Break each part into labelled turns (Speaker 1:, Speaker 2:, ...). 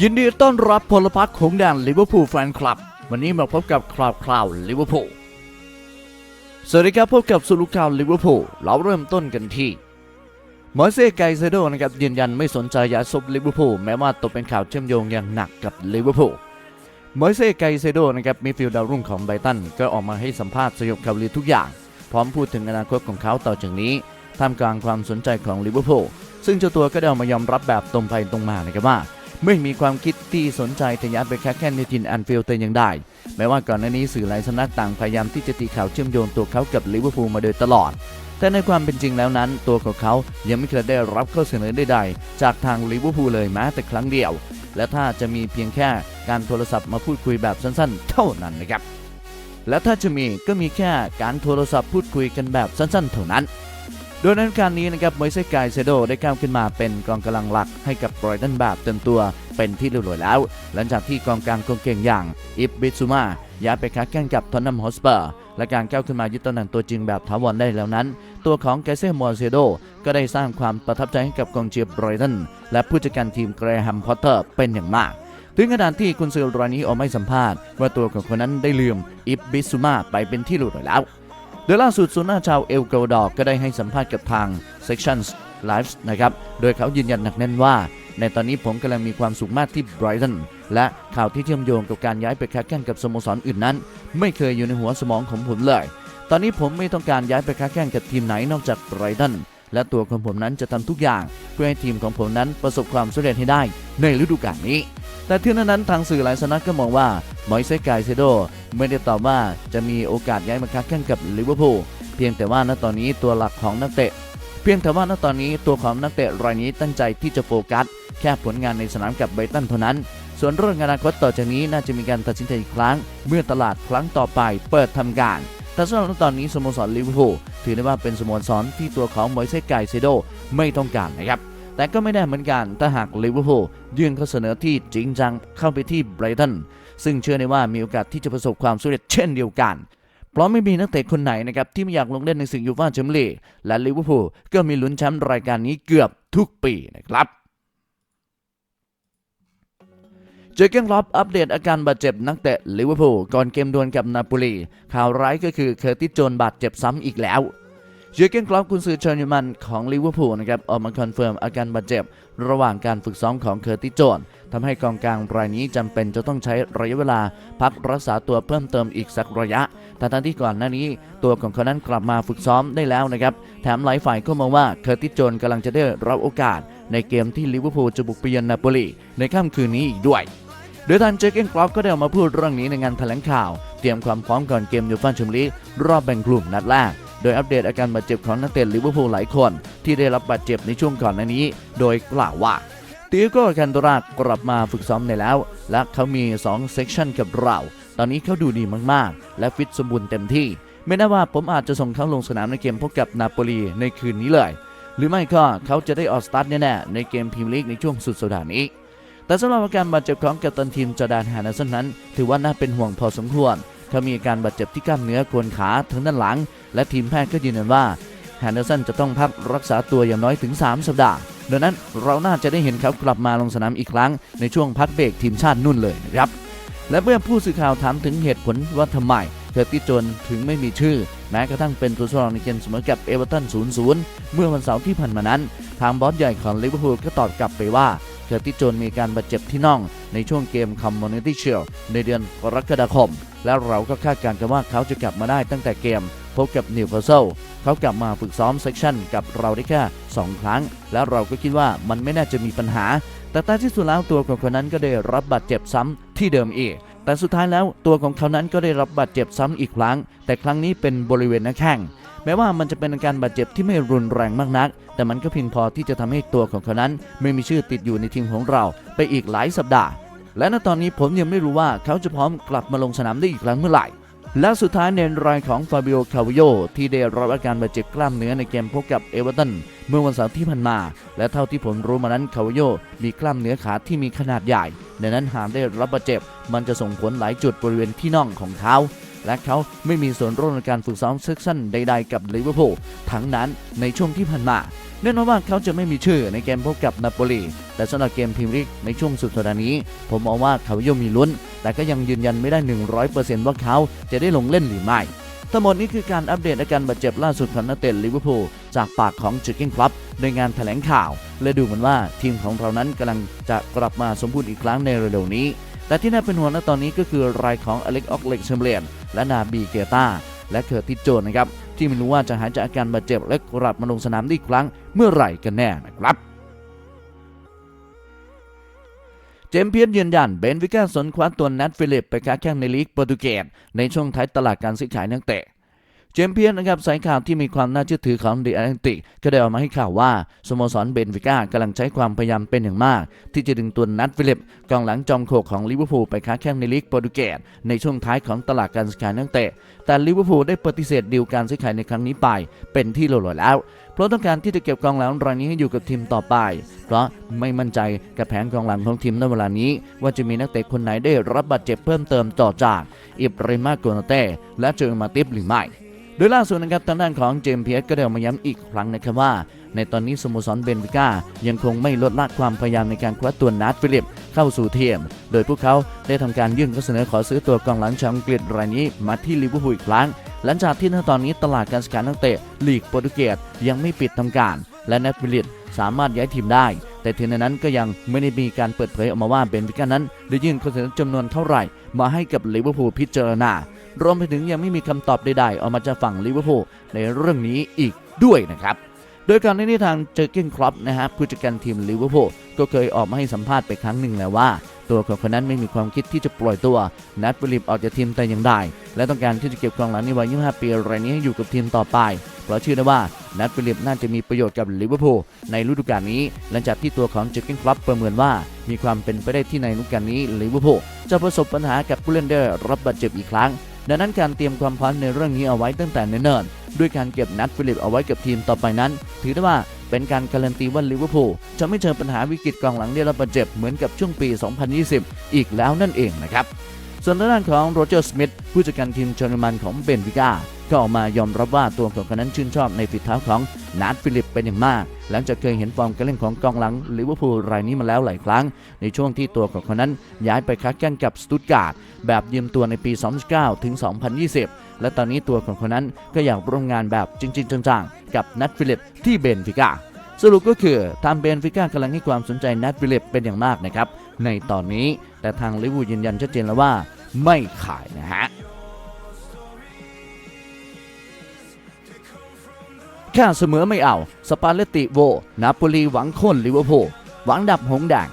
Speaker 1: ยินดีต้อนรับพลพรรคของแดนลิเวอร์พูลแฟนคลับ วันนี้มาพบกับคราวคราวลิเวอร์พูลสวัสดีครับพบกับสุลุข่าวลิเวอร์พูลเราเริ่มต้นกันที่มอร์เซ่ไกเซโดนะครับยืนยันไม่สนใจยาซบลิเวอร์พูลแม้ว่าตกเป็นข่าวเชื่อมโยงอย่างหนักกับลิเวอร์พูลมอร์เซ่ไกเซโดนะครับมีฟิลด์ดาวรุ่งของไบตันก็ออกมาให้สัมภาษณ์สยบข่าวลือทุกอย่าง พร้อมพูดถึงอนาคตของเขาต่อจากนี้ท่ามกลางความสนใจของลิเวอร์พูลซึ่งเจ้าตัวก็ได้ออกมายอมรับแบบตรงไปตรงมานะครับว่า ไม่มีความคิดที่สนใจทะยานไปแค่แค่ในทินแอนฟิลด์แต่ย่างใดแม้ว่าก่อนหน้านี้สื่อหลายสำนักต่างพยายามที่จะตีข่าวเชื่อมโยงตัวเขากับลิเวอร์พูลมาโดยตลอด แต่ในความเป็นจริงแล้วนั้น ตัวของเขายังไม่เคยได้รับข้อเสนอใดๆจากทางลิเวอร์พูลเลยแม้แต่ครั้งเดียว และถ้าจะมีเพียงแค่การโทรศัพท์มาพูดคุยแบบสั้นๆ เท่านั้นนะครับและถ้าจะมีก็มีแค่การโทรศัพท์พูดคุยกันแบบสั้นๆเท่านั้น ดยนั้นการนี้นะครับมอยเซกายเซโดได้ก้าวขึ้นมาเป็นกองกำลังหลักให้กับไบรตันแบบเต็มตัวเป็นที่เรียบร้อยแล้ว หลังจากที่กองกลางคนเก่งอย่างอิบบิซูมาย้ายไปค้าแข่งกับทอนนัมฮอสเปอร์และการก้าวขึ้นมายึดตำแหน่งตัวจริงแบบถาวรได้แล้วนั้น ตัวของแกเซ่มอร์เซโดก็ได้สร้างความประทับใจให้กับกองเชียร์ไบรตันและผู้จัดการทีมเกรแฮมพอตเตอร์เป็นอย่างมากถึงขนาดที่คุณซือรายนี้ออกไม่สัมภาษณ์ว่าตัวของคนนั้นได้ลืมอิบบิซูมาไปเป็นที่เรียบร้อยแล้ว โดยล่าสุดซูน่าชาวเอลโกดอกก็ได้ให้สัมภาษณ์กับทาง Sections Lives นะครับ โดยเขายืนยันหนักแน่นว่า ในตอนนี้ผมกำลังมีความสุขมากที่ไบรตันและข่าวที่เชื่อมโยงกับการย้ายไปค้าแข่งกับสโมสรอื่นนั้น ไม่เคยอยู่ในหัวสมองของผมเลย ตอนนี้ผมไม่ต้องการย้ายไปค้าแข่งกับทีมไหนนอกจากไบรตัน และตัวของผมนั้นจะทำทุกอย่าง เพื่อให้ทีมของผมนั้นประสบความสำเร็จให้ได้ในฤดูกาลนี้ แต่ที่นั้นนั้นทางสื่อหลายสำนักก็มองว่ามอยเซกายเซโดไม่ได้ตอบว่าจะมีโอกาสย้ายมาค้าแข่งกับลิเวอร์พูลเพียงแต่ว่าณตอนนี้ตัวหลักของนักเตะ เพียงแต่ว่าณตอนนี้ตัวของนักเตะรายนี้ตั้งใจที่จะโฟกัส แค่ผลงานในสนามกับไบตันเท่านั้น ส่วนเรื่องอนาคตต่อจากนี้น่าจะมีการตัดสินใจอีกครั้ง เมื่อตลาดครั้งต่อไปเปิดทำการ แต่สำหรับตอนนี้สโมสรลิเวอร์พูลถือได้ว่าเป็นสโมสรที่ตัวของมอยเซกายเซโดไม่ต้องการนะครับแต่ก็ไม่ได้เหมือนกันถ้าหากลิเวอร์พูลยื่นข้อเสนอที่จริงจังเข้าไปที่ไบรตันซึ่งเชื่อได้ว่ามีโอกาสที่จะประสบความสำเร็จเช่นเดียวกัน เพราะไม่มีนักเตะคนไหนนะครับที่ไม่อยากลงเล่นในศึกยูฟ่าแชมเปี้ยนลีกและลิเวอร์พูลก็มีลุ้นแชมป์รายการนี้เกือบทุกปีนะครับ เจอเกนล็อปอัปเดตอาการบาดเจ็บนักเตะลิเวอร์พูลก่อนเกมดวลกับนาโปลีข่าวร้ายก็คือเคอร์ติสโจนบาดเจ็บซ้ำอีกแล้วเจอเกนคล็อปกุนซือเชอร์นิมันของลิเวอร์พูลนะครับออกมาคอนเฟิร์มอาการบาดเจ็บ ระหว่างการฝึกซ้อมของเคอร์ติสโจนทำให้กองกลางรายนี้จำเป็นจะต้องใช้ระยะเวลาพักรักษาตัวเพิ่มเติมอีกสักระยะแต่ทั้งที่ก่อนหน้านี้ ตัวของเขานั้นกลับมาฝึกซ้อมได้แล้วนะครับ แถมหลายฝ่ายก็มองว่าเคอร์ติสโจนกำลังจะได้รับโอกาส ในเกมที่ลิเวอร์พูลจะบุกไปเยือนนาโปลีในค่ำคืนนี้อีกด้วย โดยทางเจอเกนคลอปก็ได้ออกมาพูดเรื่องนี้ในงานแถลงข่าว เตรียมความพร้อมก่อนเกมยูฟ่าแชมเปี้ยนลีกรอบแบ่งกลุ่มนัดแรกโดยอัปเดตอาการบาดเจ็บของนักเตะลิเวอร์พูลหลายคน ที่ได้รับบาดเจ็บในช่วงก่อนหน้านี้ โดยกล่าวว่าติโก้แคนโดรากลับมาฝึกซ้อมในแล้ว และเขามี2เซกชันกับเรา ตอนนี้เขาดูดีมากๆ และฟิตสมบูรณ์เต็มที่ ไม่แน่ว่าผมอาจจะส่งเขาลงสนามในเกมพบกับนาโปลีในคืนนี้เลย หรือไม่ก็เขาจะได้ออกสตาร์ทแน่ๆในเกมพรีเมียร์ลีกในช่วงสุดสัปดาห์นี้ แต่สำหรับอาการบาดเจ็บของกัปตันทีมจอร์แดนแฮนเดอร์สันนั้น ถือว่าน่าเป็นห่วงพอสมควร เขามีอาการบาดเจ็บที่กล้ามเนื้อโคนขาทั้งด้านหลัง และทีมแพทย์ก็ยืนยันว่าแฮนเดอร์สันจะต้องพักรักษาตัวอย่างน้อยถึง 3 สัปดาห์ดังนั้นเราน่าจะได้เห็นเขากลับมาลงสนามอีกครั้งในช่วงพักเบรกทีมชาตินุ่นเลยนะครับและเมื่อผู้สื่อข่าวถามถึงเหตุผลว่าทำไมเคอร์ติจนถึงไม่มีชื่อ แม้กระทั่งเป็นตัวสำรองในเกมเสมอกับเอเวอร์ตัน 0-0 เมื่อวันเสาร์ที่ผ่านมานั้น ทางบอสใหญ่ของลิเวอร์พูลก็ตอบกลับไปว่า เคอร์ติสโจนมีการบาดเจ็บที่น่อง ในช่วงเกมคอมมูนิตี้เชียลในเดือนกรกฎาคม และเราก็คาดการณ์กันว่าเขาจะกลับมาได้ตั้งแต่เกม พบกับนิวคาสเซิลเขากลับมาฝึกซ้อมเซกชันกับเราได้แค่2 ครั้ง แล้วเราก็คิดว่ามันไม่น่าจะมีปัญหา แต่ใต้ที่สุดแล้วตัวของคนนั้นก็ได้รับบาดเจ็บซ้ำที่เดิมอีกแต่สุดท้ายแล้วตัวของเขานั้นก็ได้รับบาดเจ็บซ้ำอีกครั้ง แต่ครั้งนี้เป็นบริเวณหน้าแข้ง แม้ว่ามันจะเป็นอาการบาดเจ็บที่ไม่รุนแรงมากนัก แต่มันก็เพียงพอที่จะทำให้ตัวของเขานั้น ไม่มีชื่อติดอยู่ในทีมของเราไปอีกหลายสัปดาห์ และณตอนนี้ผมยังไม่รู้ว่าเขาจะพร้อมกลับมาลงสนามได้อีกครั้งเมื่อไหร่และสุดท้ายในรายของฟาบิโอ คาวิโยที่ได้รับอาการบาดเจ็บกล้ามเนื้อในเกมพบกับเอเวอร์ตันเมื่อวันเสาร์ที่ผ่านมา และเท่าที่ผมรู้มานั้น คาวิโยมีกล้ามเนื้อขาที่มีขนาดใหญ่ดังนั้นหากได้รับบาดเจ็บ มันจะส่งผลหลายจุดบริเวณที่น่องของเท้า และเขาไม่มีส่วนร่วมในการฝึกซ้อมเซสชั่นใดๆกับลิเวอร์พูลทั้งนั้นในช่วงที่ผ่านมาแน่นอนว่าเขาจะไม่มีชื่อในเกมพบกับนาโปลี แต่สำหรับเกมพรีเมียร์ลีกในช่วงสุดสัปดาห์นี้ ผมมองว่าเขาย่อมมีลุ้น แต่ก็ยังยืนยันไม่ได้ 100%ว่าเขาจะได้ลงเล่นหรือไม่ ทั้งหมดนี้คือการอัปเดตอาการบาดเจ็บล่าสุดของนักเตะลิเวอร์พูลจากปากของจิกกิ้งคลับในงานแถลงข่าว และดูเหมือนว่าทีมของเรานั้นกำลังจะกลับมาสมบูรณ์อีกครั้งในเร็วๆนี้ แต่ที่น่าเป็นห่วงณตอนนี้ก็คือรายของอเล็กออกเล็กเชมเบลนและนาบีเกตาและเคอร์ติโจนนะครับที่ไม่รู้ว่าจะหายจากอาการบาดเจ็บและกลับมาลงสนามได้อีกครั้งเมื่อไหร่กันแน่นะครับเจมเพียนยืนยันเบนวิก้าสนคว้าตัวนัทฟิลิปไปค้าแข่งในลีกโปรตุเกสในช่วงท้ายตลาดการซื้อขายนักเตะ จมเพียนนะครับสายข่าวที่มีความน่าเชื่อถือของเดอะแอตแลนติกก็ได้ออกมาให้ข่าวว่าสโมสรเบนฟิก้ากำลังใช้ความพยายามเป็นอย่างมาก ที่จะดึงตัวนัทฟิลิปกองหลังจอมโขกของลิเวอร์พูลไปค้าแข่งในลีกโปรตุเกสในช่วงท้ายของตลาดการซื้อขายนักเตะ แต่ลิเวอร์พูลได้ปฏิเสธดีลการซื้อขายในครั้งนี้ไป เป็นที่เรียบร้อยแล้ว เพราะต้องการที่จะเก็บกองหลังรายนี้ให้อยู่กับทีมต่อไป เพราะไม่มั่นใจกับแผนกองหลังของทีมในเวลานี้ ว่าจะมีนักเตะคนไหนได้รับบาดเจ็บเพิ่มเติมต่อจากอิบราฮิมาโกนาเต้และเจอมาติฟหรือไม่ โดยล่าสุดนะครับทางด้านของเจมส์เพียสก็ได้ออกมาย้ำอีกครั้งนะครับว่า ในตอนนี้สโมสรเบนฟิก้ายังคงไม่ลดละความพยายามในการคว้าตัวนัทฟิลิปเข้าสู่ทีมโดยพวกเขาได้ทำการยื่นข้อเสนอขอซื้อตัวกองหลังชาวอังกฤษรายนี้มาที่ลิเวอร์พูลอีกครั้ง หลังจากที่ณตอนนี้ตลาดการซื้อขายนักเตะลีกโปรตุเกสยังไม่ปิดทำการ และนัทฟิลิปสามารถย้ายทีมได้ แต่ทีนั้นก็ยังไม่ได้มีการเปิดเผยออกมาว่าเบนฟิก้านั้นได้ยื่นข้อเสนอจำนวนเท่าไหร่ มาให้กับลิเวอร์พูลพิจารณา รวมไปถึงยังไม่มีคำตอบใดๆออกมาจากฝั่งลิเวอร์พูลในเรื่องนี้อีกด้วยนะครับโดยก่อนหน้านี้ทางเจอร์เกนครอปนะฮะผู้จัดการทีมลิเวอร์พูลก็เคยออกมาให้สัมภาษณ์ไปครั้งหนึ่งแล้วว่า ตัวของคนนั้นไม่มีความคิดที่จะปล่อยตัว นัดฟิลิปออกจากทีมแต่อย่างใดและต้องการที่จะเก็บกองหลังในวัย 25 ปีรายนี้ให้อยู่กับทีมต่อไป เพราะเชื่อได้ว่านัดฟิลิปน่าจะมีประโยชน์กับลิเวอร์พูลในฤดูกาลนี้ หลังจากที่ตัวของเจอร์เกนครอปประเมินว่า มีความเป็นไปได้ที่ในฤดูกาลนี้ลิเวอร์พูลจะประสบปัญหากับผู้เล่นได้รับบาดเจ็บอีกครั้ง ดังนั้นการเตรียมความพร้อมในเรื่องนี้เอาไว้ตั้งแต่เนิ่นๆด้วยการเก็บนัดฟิลิปเอาไว้กับทีมต่อไปนั้น ถือได้ว่าเป็นการการันตีว่าลิเวอร์พูลจะไม่เจอปัญหาวิกฤตกองหลังได้รับบาดเจ็บเหมือนกับช่วงปี 2020 อีกแล้วนั่นเองนะครับ ส่วนทางด้านของโรเจอร์สมิธผู้จัดการทีมเยอรมันของเบนฟิก้าก็ออกมายอมรับว่าตัวของคนนั้นชื่นชอบในฝีเท้าของนัดฟิลิปเป็นอย่างมาก หลังจากเคยเห็นฟอร์มการเล่นของกองหลังลิเวอร์พูลรายนี้มาแล้วหลายครั้ง ในช่วงที่ตัวของคนนั้นย้ายไปค้าแข่งกับสตุตการ์ดแบบยืมตัวในปี 2019 ถึง 2020 และตอนนี้ตัวของคนนั้นก็อยากร่วมงานแบบจริง ๆ จังๆ กับนัดฟิลิปที่เบนฟิก้าสรุปก็คือทางเบนฟิก้ากำลังให้ความสนใจนัดฟิลิปเป็นอย่างมากนะครับในตอนนี้แต่ทางลิเวอร์พูลยืนยันชัดเจนแล้วว่า ไม่ขายนะฮะค่าเสมอไม่เอา สปาเลติโว นาโปลีหวังค่นลิเวอร์พูลหวังดับหงส์แดง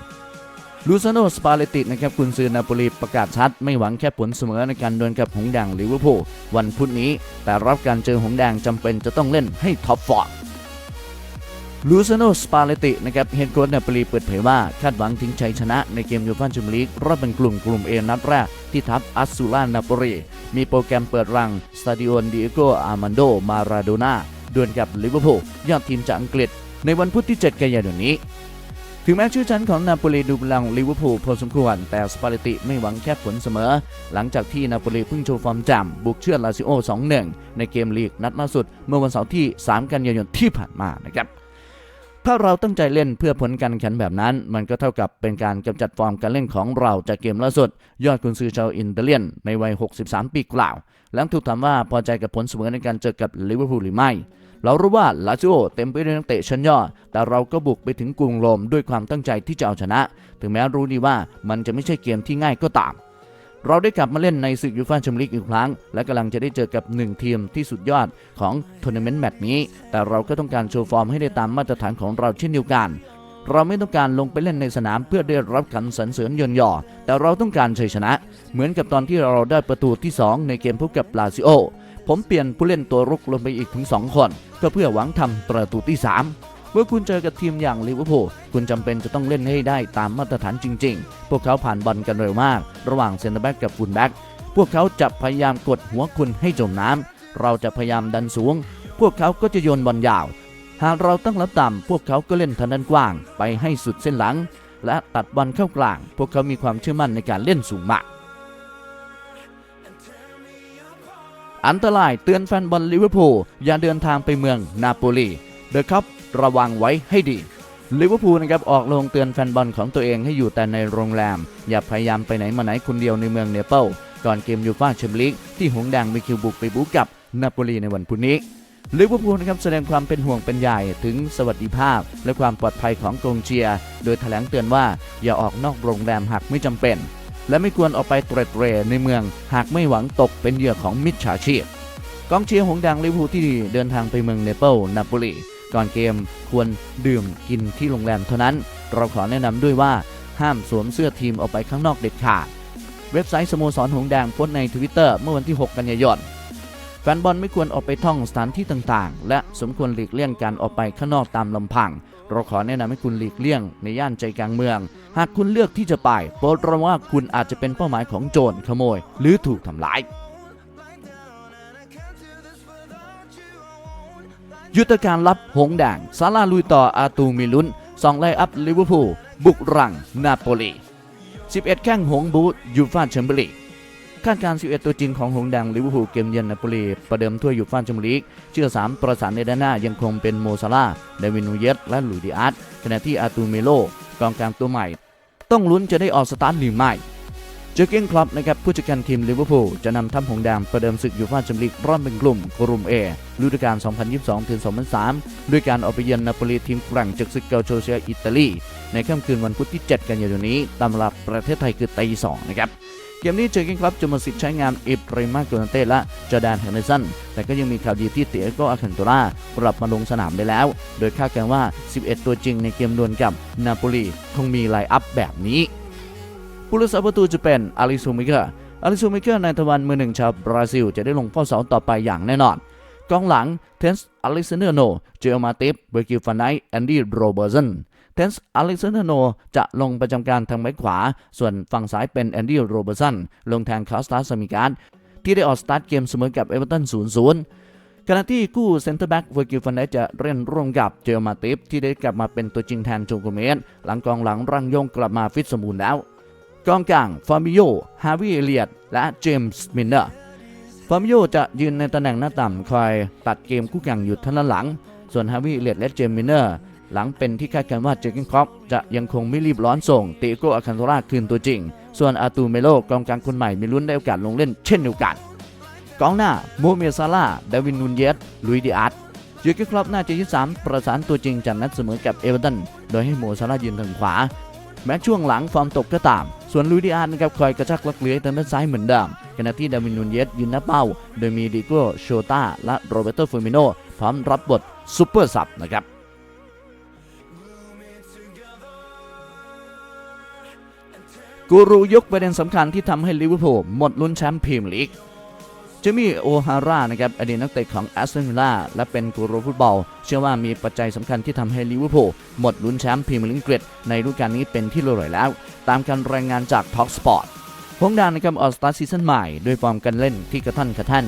Speaker 1: ลูซานโนสปาเลตินะครับกุนซือนาโปลีประกาศชัด ไม่หวังแค่ผลเสมอในการดวลกับหงส์แดงลิเวอร์พูลวันพุธนี้ แต่รับการเจอหงส์แดงจำเป็นจะต้องเล่นให้ท็อปฟอร์มลูซานโนสปาเลตินะครับเฮดโค้ชนาโปลีเปิดเผยว่า คาดหวังถึงชัยชนะในเกมยูฟ่าแชมเปี้ยนลีกรอบเป็นกลุ่มกลุ่มเอนัดแรก ที่ทัพอัสซูลานาโปลีมีโปรแกรมเปิดรังสตาดิโอนดิเอโกอาร์มันโดมาราโดนาดวลกับลิเวอร์พูลยอดทีมจากอังกฤษ ในวันพุธที่ 7 กันยายนนี้ถึงแม้ชื่อชั้นของนาโปลีดูพลังลิเวอร์พูลพอสมควร แต่สปาเลติไม่หวังแค่ผลเสมอ หลังจากที่นาโปลีเพิ่งโชว์ฟอร์มจำบุกเชือดลาซิโอ 2-1 ในเกมลีกนัดล่าสุด เมื่อวันเสาร์ที่ 3 กันยายนที่ผ่านมานะครับ ถ้าเราตั้งใจเล่นเพื่อผลการแข่งขันแบบนั้น มันก็เท่ากับเป็นการกำจัดฟอร์มการเล่นของเราจากเกมล่าสุด ยอดกุนซือชาวอินเตอร์เลียน ในวัย 63 ปีกล่าว หลังถูกถามว่าพอใจกับผลเสมอในการเจอกับลิเวอร์พูลหรือไม่ เรารู้ว่าลาซิโอเต็มไปด้วยนักเตะชั้นยอด แต่เราก็บุกไปถึงกรุงโรมด้วยความตั้งใจที่จะเอาชนะ ถึงแม้รู้ดีว่ามันจะไม่ใช่เกมที่ง่ายก็ตาม เราได้กลับมาเล่นในศึกยูฟ่าแชมเปี้ยนลีกอีกครั้ง และกำลังจะได้เจอกับหนึ่งทีมที่สุดยอดของทัวร์นาเมนต์แมตช์นี้ แต่เราก็ต้องการโชว์ฟอร์มให้ได้ตามมาตรฐานของเราเช่นเดียวกัน เราไม่ต้องการลงไปเล่นในสนามเพื่อได้รับคำสรรเสริญยนยอ แต่เราต้องการชัยชนะ เหมือนกับตอนที่เราได้ประตูที่ 2 ในเกมพบกับลาซิโอผมเปลี่ยนผู้เล่นตัวรุกลงไปอีกถึง 2 คน ก็เพื่อหวังทำประตูที่ 3 เมื่อคุณเจอกับทีมอย่างลิเวอร์พูลคุณจำเป็นจะต้องเล่นให้ได้ตามมาตรฐานจริง ๆ พวกเขาผ่านบอลกันเร็วมาก ระหว่างเซนเตอร์แบ็กกับฟูลแบ็กพวกเขาจะพยายามกดหัวคุณให้จมน้ำเราจะพยายามดันสูง พวกเขาก็จะโยนบอลยาว หากเราตั้งรับต่ำพวกเขาก็เล่นทางด้านกว้าง ไปให้สุดเส้นหลัง และตัดบอลเข้ากลาง พวกเขามีความเชื่อมั่นในการเล่นสูงมากอันตรายเตือนแฟนบอลลิเวอร์พูลอย่าเดินทางไปเมืองนาโปลีเดอะคัพ ระวังไว้ให้ดีลิเวอร์พูลนะครับออกลงเตือนแฟนบอลของตัวเองให้อยู่แต่ในโรงแรม อย่าพยายามไปไหนมาไหนคนเดียวในเมืองเนเปิลก่อนเกมยูฟ่าแชมเปี้ยนลีกที่หงแดงมีคิวบุกไปบุกกับนาโปลีในวันพรุ่งนี้ลิเวอร์พูลนะครับแสดงความเป็นห่วงเป็นใยถึงสวัสดิภาพ และความปลอดภัยของกองเชียร์ โดยแถลงเตือนว่าอย่าออกนอกโรงแรมหากไม่จำเป็น และไม่ควรออกไปเตร็ดเตร่ในเมือง หากไม่หวังตกเป็นเหยื่อของมิจฉาชีพ กองเชียร์หงแดงลิเวอร์พูลที่เดินทางไปเมืองเนเปิลนาโปลี ก่อนเกมควรดื่มกินที่โรงแรมเท่านั้น เราขอแนะนำด้วยว่าห้ามสวมเสื้อทีมออกไปข้างนอกเด็ดขาด เว็บไซต์สโมสรหงสแดงโพสต์ในทวิตเตอร์เมื่อวันที่ 6 กันยายนแฟนบอลไม่ควรออกไปท่องสถานที่ต่างๆ และสมควรหลีกเลี่ยงการออกไปข้างนอกตามลำพัง เราขอแนะนำให้คุณหลีกเลี่ยงในย่านใจกลางเมือง หากคุณเลือกที่จะไปโปรดระวังว่าคุณอาจจะเป็นเป้าหมายของโจรขโมย หรือถูกทำร้าย ยุทธการลับหงส์แดงซาลาลุยต่ออาตูมิลุนสองไล่อัพลิเวอร์พูลบุกรังนาโปลี 11 แข้งหงบูธยูฟ่าแชมเปี้ยนลีกคาดการ 11 ตัวจริงของหงส์แดงลิเวอร์พูลเกมเยือนนาโปลีประเดิมถ้วยยูฟ่าแชมเปี้ยนลีกเชื่อ 3 ประสานในด้านหน้ายังคงเป็นโมซาลาเดวินูเยสและลุยดิอาร์ตขณะที่อาตูเมโลกองกลางตัวใหม่ ต้องลุ้นจะได้ออกสตาร์ทหรือไม่ เจอเก้นคลับนะครับผู้จัดการทีมลิเวอร์พูลจะนำทัพหงแดงประเดิมศึกยูฟ่าแชมเปี้ยนลีกรอบเป็นกลุ่มกลุ่ม A ฤดูกาล 2022-2003ด้วยการออกไปเยือนนาโปลีทีมแกร่งจากศึกเกาโชเซียอิตาลี ในค่ำคืนวันพุธที่ 7 กันยายนนี้ ตามเวลาประเทศไทยคือตีสองนะครับเกมนี้เจอเก้นคลับจะมดสิทธิ์ใช้งานอิบริมาโกนเต้และจอแดนเฮนเดอร์สันแต่ก็ยังมีข่าวดีที่เตียโกอาคันโตรากลับมาลงสนามได้แล้ว โดยคาดการณ์ว่า 11 ตัวจริงในเกมดวลกับนาโปลีคงมีไลน์อัพแบบนี้ ผู้รักษาประตูจะเป็นอาริซูมิเกอร์อาริซูมิเกอร์นตะวันมือหนึ่งชาวบราซิล จะได้ลงเฝ้าเสาต่อไปอย่างแน่นอน กองหลังเทนส์อเล็กซานเดอร์โน เจอมาติฟเบอร์กิลฟานไนแอนดี้โรเบอร์สันเทนส์อเล็กซานเดอร์โนจะลงประจำการทางไม้ขวา ส่วนฝั่งซ้ายเป็นแอนดี้โรเบอร์สันลงแทนคาสตาสมิการที่ได้ออกสตาร์ทเกมเสมอกับเอเวอร์ตัน0-0ขณะที่กู้เซนเตอร์แบ็กเวอร์กิลฟันไดจะเล่นร่วมกับเจอมาติฟที่ได้กลับมาเป็นตัวจริงแทนโจโกเมสหลังกองหลังรังยงกลับมาฟิตสมบูรณ์แล้ว กองกลางฟาร์มิโย ฮาวิเอเลียตและเจมส์มินเนอร์ฟาร์มิโยจะยืนในตำแหน่งหน้าต่ำคอยตัดเกมคู่แข่งอยู่ทางด้านหลัง ส่วนฮาวิเอเลียตและเจมส์มินเนอร์ หลังเป็นที่คาดการณ์ว่าเจอร์เกนครอปจะยังคงไม่รีบร้อนส่งเตโกอาคันโตราคืนตัวจริง ส่วนอาตูเมโลกองกลางคนใหม่มีลุ้นได้โอกาสลงเล่นเช่นเดียวกันกองหน้าโมเมซาลาเดวินนูนเยสลุยดิอาร์ตเจอร์เกนครอปน่าจะยึดสามประสานตัวจริงจากนัดเสมอกับเอเวอร์ตันโดยให้โมซาลายืนทางขวา แม้ช่วงหลังฟอร์มตกก็ตาม ส่วนลุยดิอาร์นะครับคอยกระชักลักเลื้อยทางด้านซ้ายเหมือนเดิมขณะที่ดาวินนูนเยสยืนหน้าเป้า โดยมีดิโก้โชตาและโรเบโตฟอร์มิโนพร้อมรับบทซูเปอร์ซับนะครับกูรูยกประเด็นสำคัญที่ทำให้ลิเวอร์พูลหมดลุ้นแชมป์พรีเมียร์ลีกเจมี่โอฮาร่านะครับอดีตนักเตะของแอสตันวิลล่าและเป็นกูรูฟุตบอล เชื่อว่ามีปัจจัยสำคัญที่ทำให้ลิเวอร์พูลหมดลุ้นแชมป์พรีเมียร์ลีกอังกฤษในฤดูกาลนี้เป็นที่รียบร้อยแล้ว ตามการรายงานจากท็อกสปอร์ตหงดงนะครับออกสตาร์ซีซั่นใหม่ ด้วยฟอร์มการเล่นที่กระท่อนกระท่น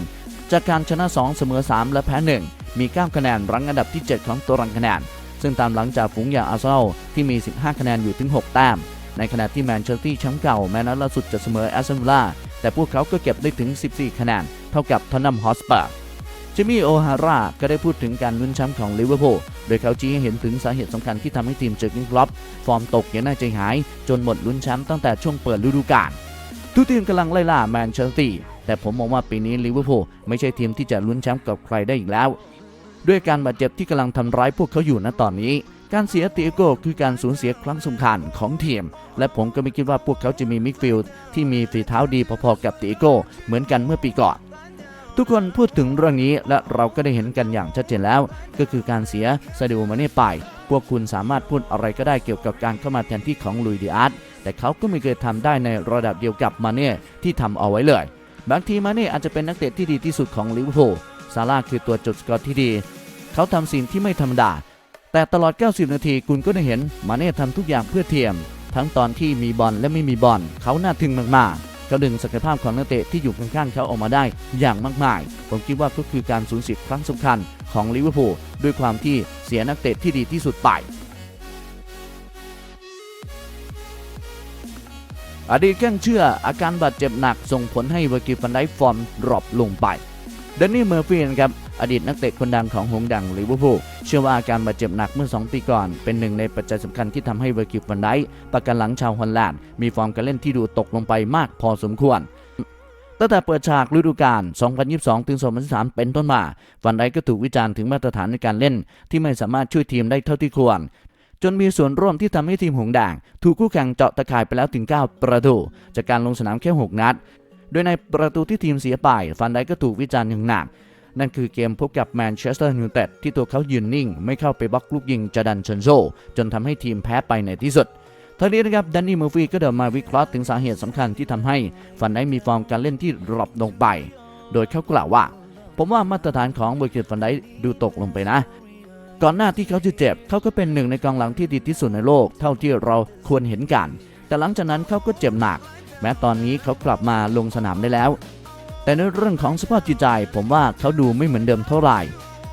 Speaker 1: จากการชนะ 2 เสมอ 3 และแพ้ 1 มี 9 คะแนนรั้งอันดับที่ 7 ของตารางคะแนน ซึ่งตามหลังจากฝูงอย่างอาร์เซนอลที่มี 15 คะแนนอยู่ถึง 6 แต้ม ในขณะที่แมนเชสเตอร์ซิตี้แชมป์เก่าแม้นัดล่าสุดจะเสมอแอสตันวิลล่าแต่พวกเขาก็เก็บได้ถึง 14 คะแนน เท่ากับทอนนัมฮอสเปอร์ จิมมี่โอฮาร่าก็ได้พูดถึงการลุ้นแชมป์ของลิเวอร์พูล โดยเขาชี้ให้เห็นถึงสาเหตุสำคัญที่ทำให้ทีมเจอร์กินคลับฟอร์มตกอย่างน่าใจหาย จนหมดลุ้นแชมป์ตั้งแต่ช่วงเปิดฤดูกาลทุกทีมกำลังไล่ล่าแมนเชสเตอร์แต่ผมมองว่าปีนี้ลิเวอร์พูลไม่ใช่ทีมที่จะลุ้นแชมป์กับใครได้อีกแล้ว ด้วยการบาดเจ็บที่กำลังทำร้ายพวกเขาอยู่ณตอนนี้ การเสียตียโก้คือการสูญเสียครั้งสำคัญของทีม และผมก็ไม่คิดว่าพวกเขาจะมีมิดฟิลด์ที่มีฝีเท้าดีพอๆกับตียโก้เหมือนกันเมื่อปีก่อน ทุกคนพูดถึงเรื่องนี้และเราก็ได้เห็นกันอย่างชัดเจนแล้ว ก็คือการเสียซาดิโอมาเน่ไป พวกคุณสามารถพูดอะไรก็ได้เกี่ยวกับการเข้ามาแทนที่ของลุยดิอาร์ตแต่เขาก็ไม่เคยทำได้ในระดับเดียวกับมาเน่ที่ทำเอาไว้เลย บางทีมาเน่อาจจะเป็นนักเตะที่ดีที่สุดของลิเวอร์พูลซาร่าคือตัวจดสกอร์ที่ดี เขาทำสิ่งที่ไม่ธรรมดา แต่ตลอด 90 นาทีคุณก็ได้เห็นมาเน่ทำทุกอย่างเพื่อเทียม ทั้งตอนที่มีบอลและไม่มีบอลเขาน่าทึ่งมากๆ เขาดึงศักยภาพของนักเตะที่อยู่ข้างๆเขาออกมาได้อย่างมากมาย ผมคิดว่าก็คือการสูญเสียครั้งสำคัญของลิเวอร์พูลด้วยความที่เสียนักเตะที่ดีที่สุดไปอดีตแข้งเชื่ออาการบาดเจ็บหนักส่งผลให้เวอร์กิฟันไดฟอร์มดรอปลงไปเดนนี่เมอร์ฟี่นะครับ อดีตนักเตะคนดังของหงดังลิเวอร์พูลเชื่อว่าอาการบาดเจ็บหนักเมื่อ 2 ปีก่อน เป็นหนึ่งในปัจจัยสำคัญที่ทำให้เวอร์กิฟวันไดประกันหลังชาวฮอลแลนด์มีฟอร์มการเล่นที่ดูตกลงไปมากพอสมควรตั้งแต่เปิดฉากฤดูกาล 2022 ถึง 2023 เป็นต้นมา ฟันไดก็ถูกวิจารณ์ถึงมาตรฐานในการเล่น ที่ไม่สามารถช่วยทีมได้เท่าที่ควร จนมีส่วนร่วมที่ทำให้ทีมหงส์แดงถูกคู่แข่งเจาะตะข่ายไปแล้วถึง 9 ประตู จากการลงสนามแค่ 6 นัด โดยในประตูที่ทีมเสียไป ฟันไดก็ถูกวิจารณ์อย่างหนัก นั่นคือเกมพบกับแมนเชสเตอร์ยูไนเต็ดที่ตัวเขายืนนิ่ง ไม่เข้าไปบล็อกลูกยิงจาดันเชนโซจนทำให้ทีมแพ้ไปในที่สุดทั้งนี้นะครับดันนี่มูฟี่ก็เดินมาวิเคราะห์ถึงสาเหตุสำคัญที่ทำให้ฟันไดค์มีฟอร์มการเล่นที่ดรอปลงไป โดยเขากล่าวว่า ผมว่ามาตรฐานของเบอร์กิตฟันไดค์ดูตกลงไปนะ ก่อนหน้าที่เขาจะเจ็บเขาก็เป็นหนึ่งในกองหลังที่ดีที่สุดในโลก เท่าที่เราควรเห็นกัน แต่หลังจากนั้นเขาก็เจ็บหนัก แม้ตอนนี้เขากลับมาลงสนามได้แล้ว แต่ในเรื่องของสภาพจิตใจผมว่าเขาดูไม่เหมือนเดิมเท่าไหร่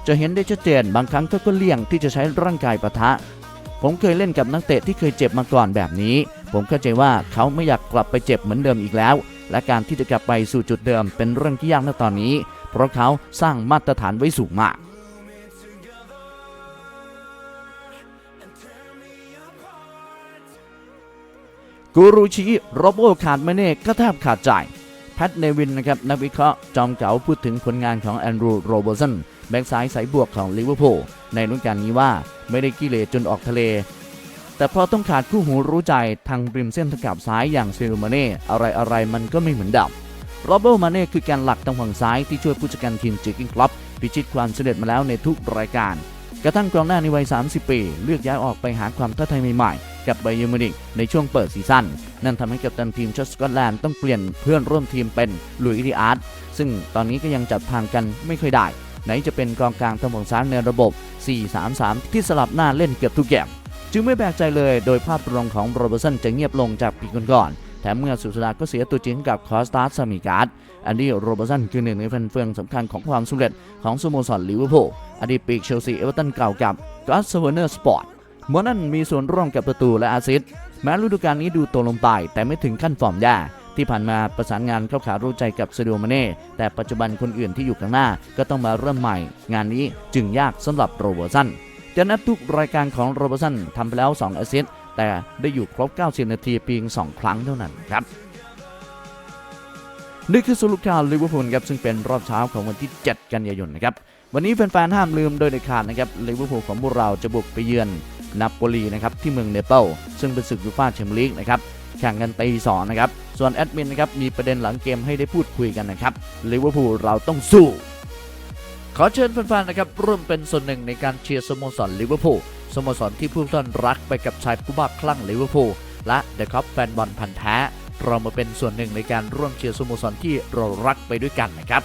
Speaker 1: จะเห็นได้ชัดเจนบางครั้งเขาก็เลี่ยงที่จะใช้ร่างกายปะทะ ผมเคยเล่นกับนักเตะที่เคยเจ็บมาก่อนแบบนี้ ผมเข้าใจว่าเขาไม่อยากกลับไปเจ็บเหมือนเดิมอีกแล้ว และการที่จะกลับไปสู่จุดเดิมเป็นเรื่องที่ยากในตอนนี้ เพราะเขาสร้างมาตรฐานไว้สูงมากกูรูชีโรโบขาดไม่เน่ก็แทบขาดใจ แพทเนวินนะครับนักวิเคราะห์จอมเก๋าพูดถึงผลงานของแอนดรูโรเบอร์สันแบ็กซ้ายสายบวกของลิเวอร์พูลในฤดูกาลนี้ว่าไม่ได้กิเลสจนออกทะเล แต่เพราะต้องขาดคู่หูรู้ใจทางริมเส้นทางกับซ้ายอย่างเซลมาเน่อะไรอะไรๆมันก็ไม่เหมือนเดิมโรเบอร์มาเน่คือการหลักทางฝั่งซ้ายที่ช่วยผู้จัดการทีมจิกกิ้งคลับพิชิตความสำเร็จมาแล้วในทุกรายการ กระทั่งกองหน้าในวัย 30 ปี เลือกย้ายออกไปหาความท้าทายใหม่ๆ กับไบเยอร์มิวนิกในช่วงเปิดซีซั่นนั่นทำให้กัปตันทีมชาติสกอตแลนด์ต้องเปลี่ยนเพื่อนร่วมทีมเป็นลุยส์ดิอาร์ตซึ่งตอนนี้ก็ยังจับทางกันไม่ค่อยได้ ไหนจะเป็นกองกลางทางฝั่งซ้ายในระบบ 4-3-3 ที่สลับหน้าเล่นเกือบทุกเกมจึงไม่แปลกใจเลยโดยภาพรวมของโรเบอร์สันจะเงียบลงจากปีก่อนๆแถมเมื่อสุดสัปดาห์ก็เสียตัวจริงกับคอสตาร์สมิการ์ดแอนดี้โรเบอร์สันคือหนึ่งในแฟนเฟืองสำคัญของความสำเร็จของสโมสรลิเวอร์พูลอดีตปีกเชลซีเอเวอร์ตันเก่ากับกัสเวอร์เนอร์สปอร์ต มื่อนั้นมีส่วนร่วมกับประตูและอาซิสแม้ฤดูกาลนี้ดูตกลงไป แต่ไม่ถึงขั้นฟอร์มแย่ที่ผ่านมาประสานงานเข้าขารู้ใจกับซาดิโอมาเน่แต่ปัจจุบันคนอื่นที่อยู่ข้างหน้าก็ต้องมาเริ่มใหม่ งานนี้จึงยากสำหรับโรเบอร์สันจะนับทุกรายการของโรเบอร์สันทำไปแล้ว2แอสซิสแต่ได้อยู่ครบ 90 นาทีเพียง 2 ครั้งเท่านั้นครับนี่คือสรุปข่าวลิเวอร์พูลครับซึ่งเป็นรอบเช้าของวันที่ 7 กันยายนนะครับ วันนี้แฟนๆห้ามลืมโดยเด็ดขาดนะครับลิเวอร์พูลของพวกเราจะบุกไปเยือนนาโปลีนะครับที่เมืองเนเปิลซึ่งเป็นศึกยูฟ่าแชมเปี้ยนลีกนะครับแข่งกันตีสองนะครับส่วนแอดมินนะครับมีประเด็นหลังเกมให้ได้พูดคุยกันนะครับลิเวอร์พูลเราต้องสู้ ขอเชิญแฟนๆนะครับร่วมเป็นส่วนหนึ่งในการเชียร์สโมสรลิเวอร์พูลสโมสรที่ผู้ท่านรักไปกับชายผู้บ้าคลั่งลิเวอร์พูลและเดอะคัพแฟนบอลพันธ์แท้เรามาเป็นส่วนหนึ่งในการร่วมเชียร์สโมสรที่เรารักไปด้วยกันนะครับ